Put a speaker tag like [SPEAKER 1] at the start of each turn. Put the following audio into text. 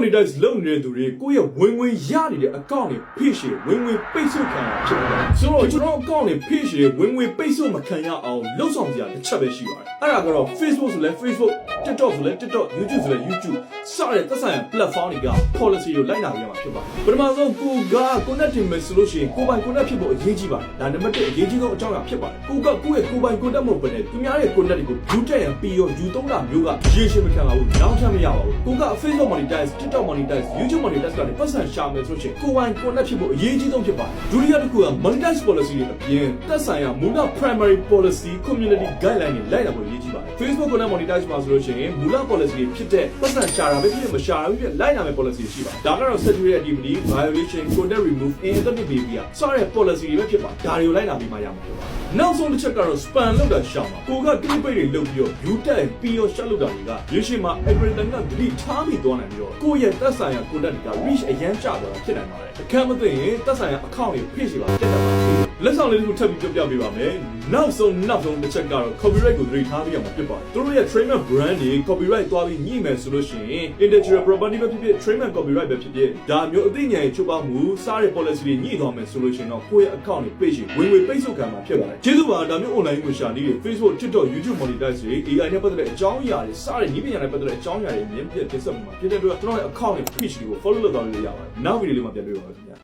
[SPEAKER 1] monetize လုပ်နေတဲ့သူတွေကိုယ့်ရဲ့ဝင်ဝင်ရနေတဲ့ account တွေ page တွေဝင်ဝင်ပိတ်ဆို့ခံရဖြစ်တယ်ဆိုတော့ကျွန်တော် account တွေ page တွေဝင်ဝင်ပိတ်ဆို့မခံရအောင်လှုပ်ဆောင်စရာတစ်ချက်ပဲရှိပါတယ်အဲ့ဒါကတော့ Facebook ဆိုလဲ Facebook TikTok ဆိုလဲ TikTok YouTube ဆိုလဲ YouTube စတဲ့သက်ဆိုင်ရာ platform တွေက policy ကိုလိုက်နာရမှာဖြစ်ပါတယ်ပထမဆုံးကိုက connect တင်မယ်ဆိုလို့ရှိရင်ကိုယ်ပိုင် connect ဖြစ်ဖို့အရေးကြီးပါတယ်ဒါနံပါတ်1အရေးကြီးဆုံးအကြောင်းအရာဖြစ်ပါတယ်ကိုကကိုယ့်ရဲ့ကိုယ်ပိုင် connect မဟုတ်ဘဲနဲ့သူများရဲ့ connect တွေကို view တက်ရန်ပြီးရော view သုံးတာမျိုးကရေရှည်မခံပါဘူးနောက်ထပ်မရပါဘူးကိုက Facebook monetize TikTok monetize YouTube monetize ကနေပတ်စံရှာမယ်ဆိုလို့ရှိရင်ကိုယ်ပိုင် connect ဖြစ်ဖို့အရေးကြီးဆုံးဖြစ်ပါတယ်ဒုတိယတစ်ခုက monetize policy တွေအပြင်သက်ဆိုင်ရာမူလ primary policy community guideline တွေလိုက်နာဖို့အရေးကြီးပါတယ် Facebook connect monetize မှာဆိုလို့ရှိရင်မူလ policy တွေဖြစ်တဲ့ပတ်စံရှာတာပဲဖြစ်ဖြစ်မရှာတာပဲဖြစ်ဖြစ်လိုက်နာမယ့် policy တွေရှိပါတယ်ဒါကတော့ security activity violation content remove inactive behavior စတဲ့ policy တွေပဲဖြစ်ပါတယ်ဒါတွေကိုလိုက်နာပြီးမှရမှာဖြစ်ပါတယ် နောက်ဆုံးတစ်ချက်ကတော့ spam လောက်တာရှောင်ပါကိုက click bait တွေလုပ်ပြီးတော့ view တက်ပြီးတော့ share လုပ်တာတွေကရေရှည်မှာ algorithm ကဒလိထားမိသွားနိုင်ပြီးတော့ကိုယ့်ရဲ့သက်ဆိုင်ရာ content တွေက reach အရန်ကျသွားတာဖြစ်နိုင်ပါတယ်အခက်မသိရင်သက်ဆိုင်ရာ account တွေ page တွေပါတက်တက်ပါသေးတယ် လက်ဆောင်လေးတစ်ခုထပ်ပြီးပြောပြပေးပါမယ်နောက်ဆုံးနောက်ဆုံးတစ်ချက်ကတော့ copyright ကိုဒလိထားပြီးအောင်ဖြစ်ပါတယ်သူတို့ရဲ့ trademark brand တွေ copyright သွားပြီးညှိမယ်ဆိုလို့ရှိရင် intellectual property ပဲဖြစ်ဖြစ် trademark copyright ပဲဖြစ်ဖြစ်ဒါမျိုးအသိဉာဏ်ရဲ့ချုပ်ပါမှုစားတဲ့ policy တွေညှိသွားမယ်ဆိုလို့ရှိရင်တော့ကိုယ့်ရဲ့ account တွေ page တွေဝင်ဝင်ပိတ်ဆို့ခံမှာဖြစ်ပါတယ်ကျေးဇူးပါဒါမျိုး online ကိုရှာနေတယ် Facebook TikTok YouTube monetize တွေ AI နဲ့ပတ်သက်တဲ့အကြောင်းအရာတွေစားတဲ့နည်းပညာနဲ့ပတ်သက်တဲ့အကြောင်းအရာတွေမြင်ပြတင်ဆက်မှာဖြစ်တဲ့အတွက်ကျွန်တော်ရဲ့ account နဲ့ page တွေကို follow လုပ်သွားလို့ရပါတယ်နောက်ဗီဒီယိုလေးမှာပြန်တွေ့ပါမယ်ခင်ဗျာ